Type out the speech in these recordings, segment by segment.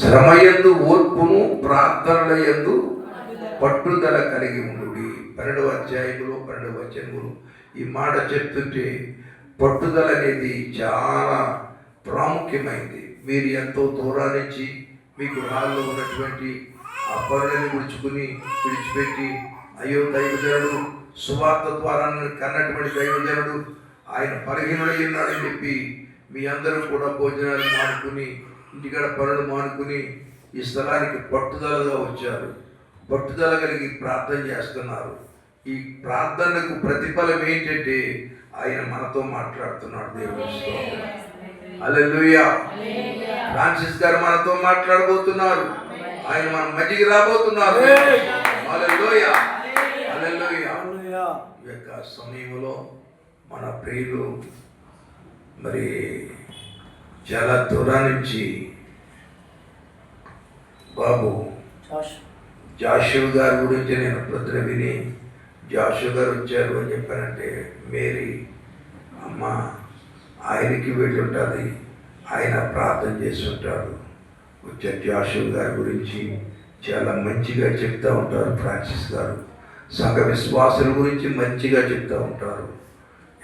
శ్రమయందు ఓర్పును ప్రార్థనల యందు పట్టుదల కలిగి ఉండు పన్నెండవ అధ్యాయములు పన్నెండవ వచనములు ఈ మాట చెప్తుంటే పట్టుదల అనేది చాలా ప్రాముఖ్యమైంది. మీరు ఎంతో దూరానిచ్చి మీ గృహాల్లో ఉన్నటువంటి ఆ పనులని విడుచుకుని విడిచిపెట్టి అయ్యో దైవజనుడు సువార్త ద్వారా కన్నటువంటి దైవజనుడు ఆయన బలహీనుడై ఉన్నాడని చెప్పి మీ అందరూ కూడా భోజనాలు మాడుకుని ఇంటికాడ పనులు మానుకుని ఈ స్థలానికి పట్టుదలగా వచ్చారు. పట్టుదల కలిగి ప్రార్థన చేస్తున్నారు. ఈ ప్రార్థనకు ప్రతిఫలం ఏంటంటే ఆయన మనతో మాట్లాడుతున్నాడు స్తోత్రం. హల్లెలూయా. ఫ్రాన్సిస్ గారు మనతో మాట్లాడబోతున్నారు. ఆయన మన మధ్యకి రాబోతున్నారు. యొక్క సమయంలో మన ప్రియులు మరి చాలా దూరం నుంచి బాబు జాషువ్ గారి గురించి నేను ప్రొద్దున విని జాషువ్ గారు వచ్చారు అని చెప్పానంటే మేరీ అమ్మ ఆయనకి వెళ్ళి ఉంటుంది ఆయన ప్రార్థన చేసి ఉంటాడు వచ్చే జాషువ్ గారి గురించి చాలా మంచిగా చెప్తూ ఉంటారు ఫ్రాన్సిస్ గారు. సంఘ విశ్వాసుల గురించి మంచిగా చెప్తూ ఉంటారు.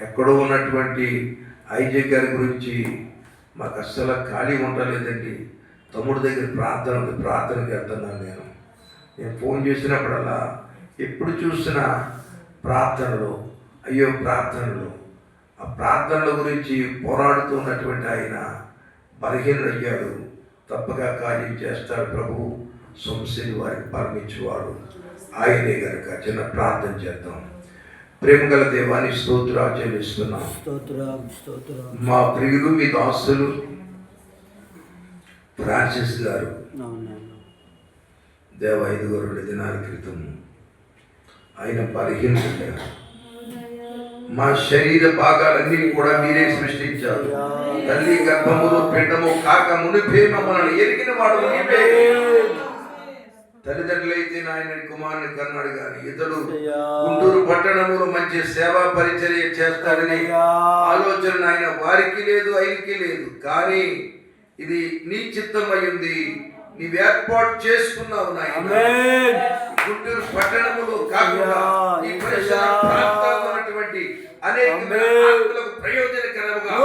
ఎక్కడో ఉన్నటువంటి ఐజే గారి గురించి మాకు అస్సలు ఖాళీ ఉండలేదండి. తమ్ముడి దగ్గర ప్రార్థన ఉంది ప్రార్థనకి వెళ్తున్నాను నేను. నేను ఫోన్ చేసినప్పుడల్లా ఎప్పుడు చూసినా ప్రార్థనలు అయ్యో ప్రార్థనలు. ఆ ప్రార్థనల గురించి పోరాడుతున్నటువంటి ఆయన బలహీనుడయ్యాడు. తప్పగా కార్యం చేస్తాడు ప్రభు. సంశని వారికి పరమించువాడు. ఆయనే గనుక చిన్న ప్రార్థన చేద్దాం. ప్రేమ గల దేవాన్ని స్తోత్రాలు చెల్లిస్తున్నాం. మా ప్రియులు మీ దాసులు ఫ్రాన్సిస్ గారు. దేవ ఐదుగురు రెండు దినాల క్రితం ఆయన బలహీనుడయ్యారు మా శరీర భాగాలన్నీ కూడా మీరే సృష్టించారు. తల్లి గర్భములో పిండము కాక మునిపే మమ్మల్ని ఎరిగిన వాడు నీవే. తల్లిదండ్రులైతే నాయన కుమారుని కన్నాడు కానీ ఇతడు గుంటూరు పట్టణంలో మంచి సేవా పరిచర్య చేస్తాడని ఆలోచన ఆయన వారికి లేదు ఆయనకి లేదు. కానీ ఇది నీ చిత్తం అయ్యింది నీవు ఏర్పాటు చేసుకున్నావు నాయన. గుంటూరు పట్టణములో కాకుండా ఈ పరిసర ప్రాంతాల్లో ఉన్నటువంటి అనేక. ఆత్మలకు ప్రయోజనకరముగా.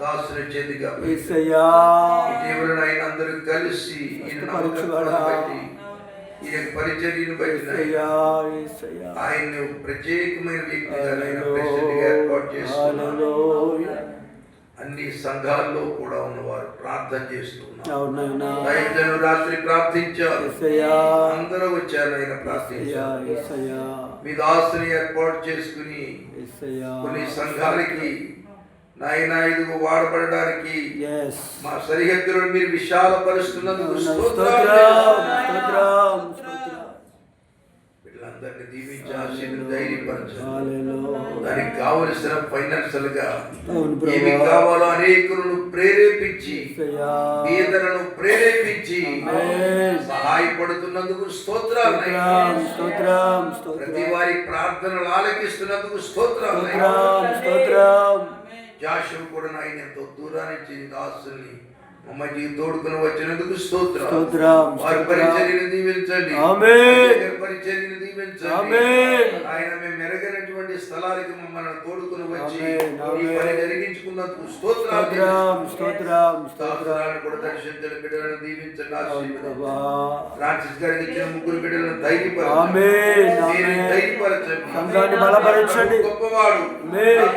దాసుని చేతిగా ఆయన అందరూ కలిసి బట్టి ఈ పరిచర్యను బట్టి ఆయన్ని ప్రత్యేకమైన వ్యక్తిగా ప్రెసిడెంట్గా ఏర్పాటు అన్ని సంఘాల్లో కూడా ఉన్నవారు ప్రార్థన చేస్తున్నారు. రాత్రి ప్రార్థించారు. అందరూ వచ్చారు ఆయన ప్రార్థించారు. మీ దాసుని ఏర్పాటు చేసుకుని కొన్ని సంఘాలకి నాయన ఇదిగో వాడబడడానికి మా సరిహద్దులను మీరు విశాలపరుస్తున్నందుకు వీళ్ళందరినీ దీవించి ఆశీర్వదించి ధైర్యపరచాలి హల్లెలూయా దానికి కావలసిన ఫైనాన్షియల్గా ఏమి కావాలో అనేకులను ప్రేరేపించి పేదలను ప్రేరేపించి. సహాయపడుతున్నందుకు స్తోత్రాలు ప్రతి వారి ప్రార్థనలు ఆలకిస్తున్నందుకు స్తోత్రాలు స్తోత్రం. జాషువు కూడా నాయన ఎంతో దూరానికి దాసుల్ని మమ్మల్ని తోడుకుని వచ్చినందుకు స్తోత్రం వారి. పరిచర్యను దీవించండి పరిచర్యను దీవించండి. ఆయన మేము మెరగనటువంటి స్థలానికి మమ్మల్ని తోడుకుని వచ్చి ఈ. పని జరిగించుకున్నందుకు స్తోత్రం. స్తోత్రం స్తోత్రం దాసురాలను కూడా దర్శించండి బిడ్డలను దీవించండి ఫ్రాన్సిస్ గారికి ఇచ్చిన ముగ్గురు బిడ్డలను ధైర్యపరచండి బలపరచండి. గొప్పవాడు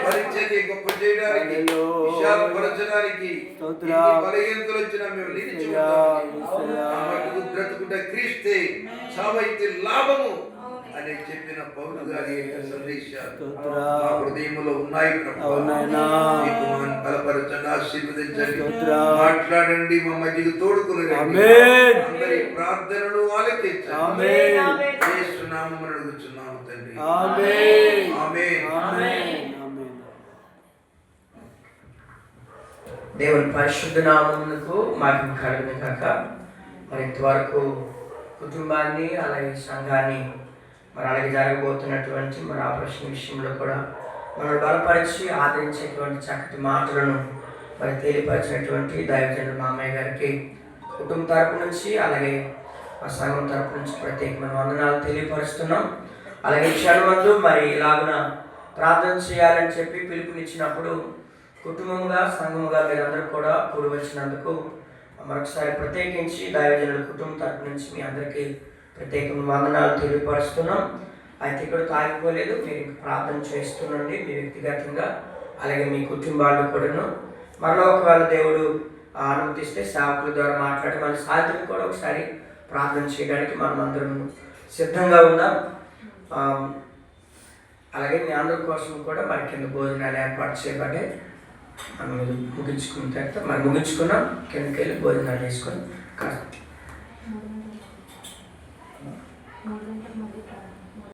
పరిచర్య గొప్ప చేయడానికి. విశాలపరచడానికి. బలహీనతలు వచ్చినా మేము నిలిచి బ్రతుకుట క్రీస్తే సావైతే లాభము అని చెప్పిన పౌరు గారి యొక్క సందేశాలు. స్తోత్రం. మా హృదయంలో ఉన్నాయి బలపరచండి ఆశీర్వదించండి. మాట్లాడండి మా మధ్యకు తోడుకుని. అందరి ప్రార్థనలు ఆలకించండి. ఆమేన్. యేసు నామమున అడుగుచున్నాము తండ్రి. ఆమేన్. ఆమేన్. దేవుని పరిశుద్ధ నామమునకు మాకు కలుగును కాక మరి ఇంతవరకు కుటుంబాన్ని అలాగే సంఘాన్ని మరి అలాగే జరగబోతున్నటువంటి మరి ఆపరేషన్ విషయంలో కూడా మనల్ని బలపరిచి ఆదరించేటువంటి చక్కటి మాటలను మరి తెలియపరిచినటువంటి దైవజనుడు మామయ్య గారికి కుటుంబ తరపు నుంచి అలాగే మా సంఘం తరపు నుంచి ప్రత్యేకమైన వందనాలు తెలియపరుస్తున్నాం. అలాగే క్షణమందు మరి ఇలాగున ప్రార్థన చేయాలని చెప్పి పిలుపునిచ్చినప్పుడు కుటుంబంగా సంఘముగా మీరందరూ కూడా కూడి వచ్చినందుకు మరొకసారి ప్రత్యేకించి దైవజనుల కుటుంబం తరపు నుంచి మీ అందరికీ ప్రత్యేక వందనాలు తెలియపరుస్తున్నాం. అయితే ఇక్కడ తాగిపోలేదు. మీరు ప్రార్థన చేస్తుండండి మీ వ్యక్తిగతంగా అలాగే మీ కుటుంబాలు కూడాను. మరలా ఒకవేళ దేవుడు అనుమతిస్తే సేవకుల ద్వారా మాట్లాడి మన సాధ్యం కూడా ఒకసారి ప్రార్థన చేయడానికి మనం అందరం సిద్ధంగా ఉందాం అలాగే మీ అందరి కోసం కూడా మరి కింద భోజనాలు ఏర్పాటు చేయబడ్డాయి. ముగించుకున్న తర్వాత మనం ముగించుకున్నాం కిందకి వెళ్ళి భోజనాలు వేసుకొని కాస్త